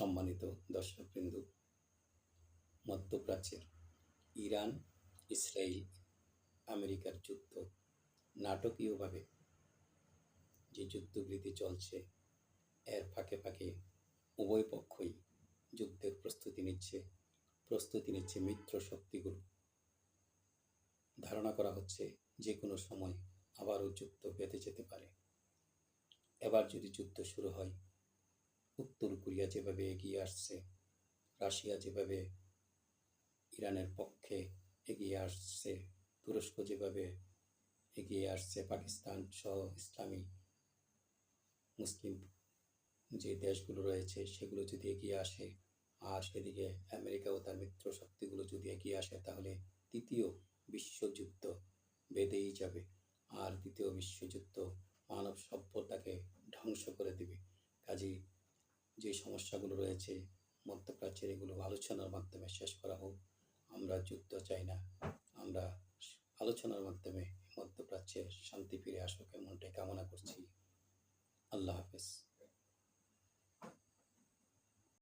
সম্মানিত দর্শকবৃন্দ, মধ্যপ্রাচ্যের ইরান, ইসরায়েল, আমেরিকার যুদ্ধ নাটকীয়ভাবে যে যুদ্ধবিরতি চলছে, এর ফাঁকে ফাঁকে উভয় পক্ষই যুদ্ধের প্রস্তুতি নিচ্ছে প্রস্তুতি নিচ্ছে মিত্র শক্তিগুলো। ধারণা করা হচ্ছে যে কোনো সময় আবারও যুদ্ধ বেঁধে যেতে পারে। এবার যদি যুদ্ধ শুরু হয় উত্তর কোরিয়া যেভাবে এগিয়ে আসছে, রাশিয়া যেভাবে ইরানের পক্ষে এগিয়ে আসছে, তুরস্ক যেভাবে এগিয়ে আসছে, পাকিস্তান সহ ইসলামী মুসলিম যে দেশগুলো রয়েছে সেগুলো যদি এগিয়ে আসে আর সেদিকে আমেরিকা ও তার মিত্র শক্তিগুলো যদি এগিয়ে আসে তাহলে তৃতীয় বিশ্বযুদ্ধ বেঁধেই যাবে আর দ্বিতীয় বিশ্বযুদ্ধ মানব সভ্যতাকে ধ্বংস করে দেবে। কাজেই যে সমস্যাগুলো রয়েছে, মধ্যপ্রাচ্যের এগুলো আলোচনার মাধ্যমে শেষ করা হোক, আমরা যুদ্ধ চাই না। আমরা আলোচনার মাধ্যমে মধ্যপ্রাচ্যে শান্তি ফিরে আসুক, এমনটাই কামনা করছি।